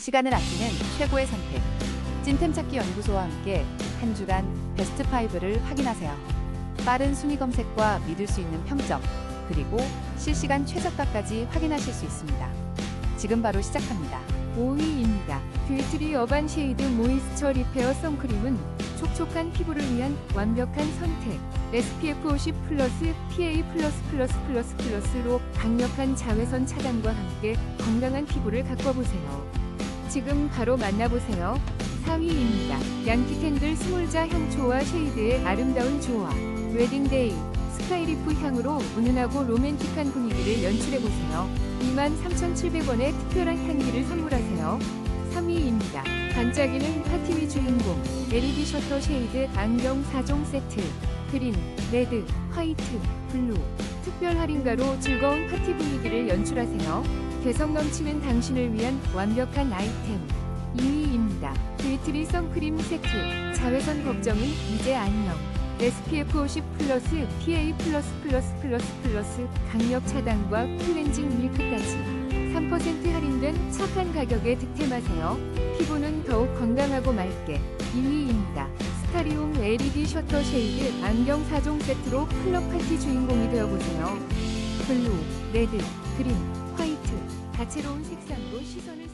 시간을 아끼는 최고의 선택. 찐템 찾기 연구소와 함께 한 주간 베스트 5를 확인하세요. 빠른 순위 검색과 믿을 수 있는 평점, 그리고 실시간 최저가까지 확인하실 수 있습니다. 지금 바로 시작합니다. 5위입니다. 뷰트리 어반 쉐이드 모이스처 리페어 선크림은 촉촉한 피부를 위한 완벽한 선택. SPF 50 플러스 PA 플러스 플러스 플러스 플러스로 강력한 자외선 차단과 함께 건강한 피부를 가꿔보세요. 지금 바로 만나보세요. 4위입니다. 양키캔들 스몰자 향초와 쉐이드의 아름다운 조화. 웨딩데이 스카이리프 향으로 은은하고 로맨틱한 분위기를 연출해보세요. 23,700원의 특별한 향기를 선물하세요. 3위입니다. 반짝이는 파티위 주인공 LED 셔터 쉐이드 안경 4종 세트 그린, 레드, 화이트, 블루 특별 할인가로 즐거운 파티 분위기를 연출하세요. 개성 넘치는 당신을 위한 완벽한 아이템 2위입니다. 데이트리 선크림 세트 자외선 걱정은 이제 안녕 SPF 50 플러스 PA 플러스 플러스 플러스 플러스 강력 차단과 클렌징 밀크까지 3% 할인된 착한 가격에 득템하세요. 피부는 더욱 건강하고 맑게 2위입니다. 스타리움 LED 셔터 쉐이드 안경 4종 세트로 클럽 파티 주인공이 되어보세요. 블루, 레드, 그린, 화이트 다채로운 색상으로 시선을